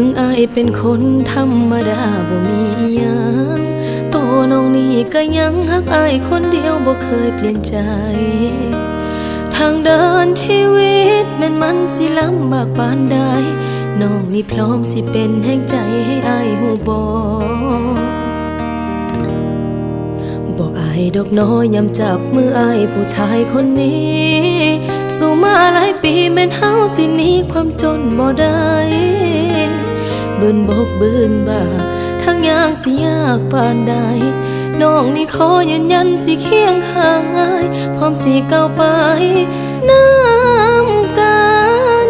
ถึงอายเป็นคนธรรมดาบ่มีหยังโตน้องนี่ก็ยังฮักอายคนเดียวบ่เคยเปลี่ยนใจ ทางเดินชีวิตแม่นมันสิลำบากปานใดน้องนี่พร้อมสิเป็นแห่งใจให้อายหูบอบอกอายดอกน้อยยำจับมืออายผู้ชายคนนี้สู่มาหลายปีแม่นเฮาสินี้ความจนบ่ได้ บืนบกบืนบาทั้งยางสิยากปานใดน้องนี่ขอยืนยันสิเคียงข้างอาย พร้อมสิก้าวไปน้ำกัน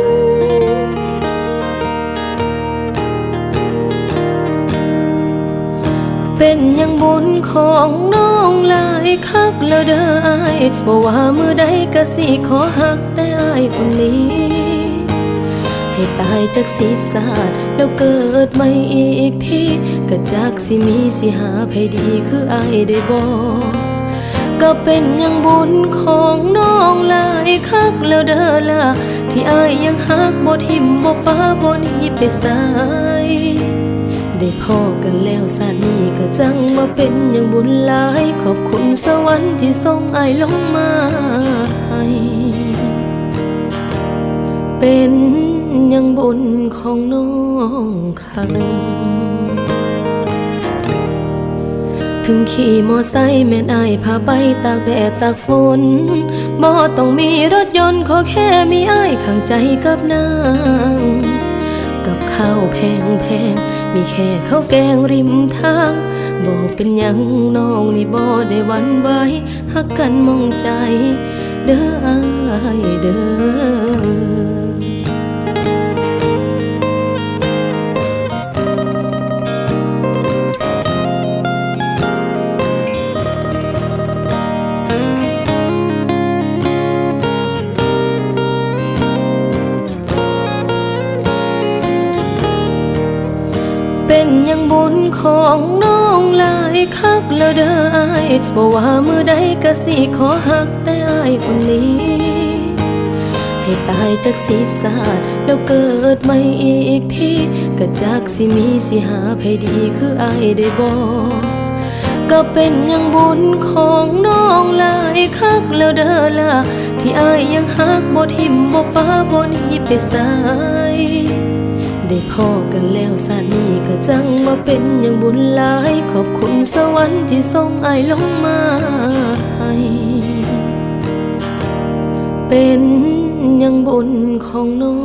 เป็นอยังบุญของน้องหลายคักแล้วเด้ออายบ่ว่ามือใดก็สิขอหักแต่อายคนนี้ ให้ตายจากสีบสาดแล้วเกิดใหม่อีกทีก็จากสิมีสิหาไผดีคืออายได้บ่ก็เป็นอยังบุญของน้องลายคักแล้วเด้อล่ะที่อายยังหักบ่ทิมบ่ป้าบ่นีไปไสได้พ่อกันแล้วสานี้ก็จังมาเป็นอย่างบุญหลาย ขอบคุณสวรรค์ที่ส่งไอายลงมาให้เป็น ย่างบุญของน้องคังถึงขี่มอไซค์แม่นอายพาไปตากแดดตากฝนบ่ต้องมีรถยนต์ขอแค่มีอายข้างใจกับนาง กับข้าวแพงแพงมีแค่ข้าวแกงริมทางบ่เป็นยังน้องนี่บ่ได้วันไหวหักกันมองใจ เด้ออายเด้อ เป็นยังบุญของน้องหลายคักแล้วเด้ออายบ่ว่ามือใดก็สิขอหักแต่อายคนนี้ ให้ตายจากสีบสาดแล้วเกิดใหม่อีกทีก็จากสิมีสิหาไผดีคืออายได้บ่ก็เป็นยังบุญของน้องหลายคักแล้วเด้อล่ะที่อายยังหักบ่ทิมบ่ป้าบ่หนีไปไส ได้พ่อกันแล้วสานีก็จังมาเป็นอย่างบุญหลาย ขอบคุณสวรรค์ที่ส่งไอายลงมาให้เป็นอย่างบุญของน้อ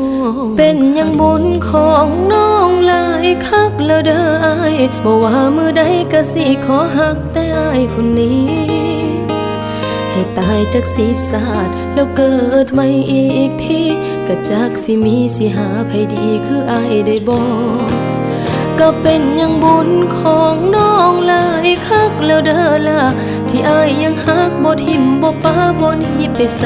ง เป็นอย่างบุญของน้องหลายคักแล้วเด้อไอายบ่ว่ามือใดก็สิขอหักแต่ไอคนนี้ ให้ตายจากสีบสาดแล้วเกิดใหม่อีกทีก็จากสิมีสิหาไผดีคืออายได้บอกก็เป็นอย่างบุญของน้องหลายคักแล้วเด้อละที่อายยังหักบ่ทิมบ่ป้าบ่นีไปไส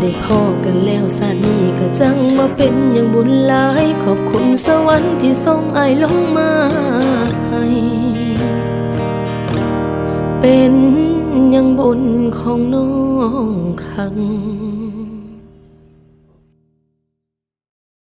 ได้พ่อกันแล้วสานีก็จังมาเป็นอย่างบุญหลาย ขอบคุณสวรรค์ที่ส่งอายลงมาให้เป็น ยังบุญของน้องคัง